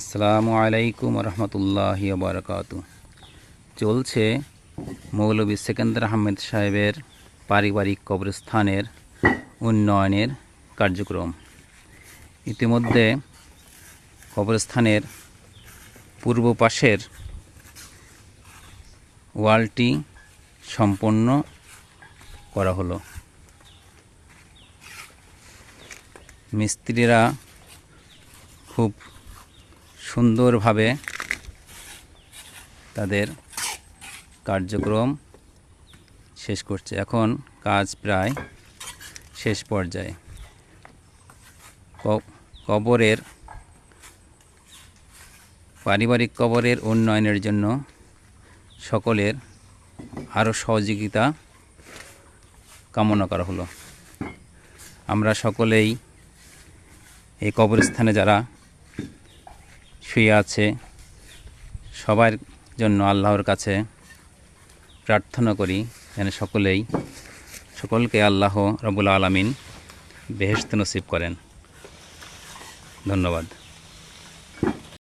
আসসালামু আলাইকুম রহমতুল্লাহ বারকাত চলছে মৌলভী সেকেন্দ্র আহমেদ সাহেবের পারিবারিক কবরস্থানের উন্নয়নের কার্যক্রম। ইতিমধ্যে কবরস্থানের পূর্ব পাশের ওয়ালটি সম্পন্ন করা হলো। মিস্ত্রিরা খুব সুন্দরভাবে তাদের কার্যক্রম শেষ করছে। এখন কাজ প্রায় শেষ পর্যায়ে। কবরের পারিবারিক কবরের উন্নয়নের জন্য সকলের আরও সহযোগিতা কামনা করা হলো। আমরা সকলেই এই কবরস্থানে যারা শুয়ে আছে। সবার জন্য আল্লাহর কাছে প্রার্থনা করি যেন সকলেই, সকলকে আল্লাহ রবুল আলমিন বেহেস্ত নসিব করেন। ধন্যবাদ।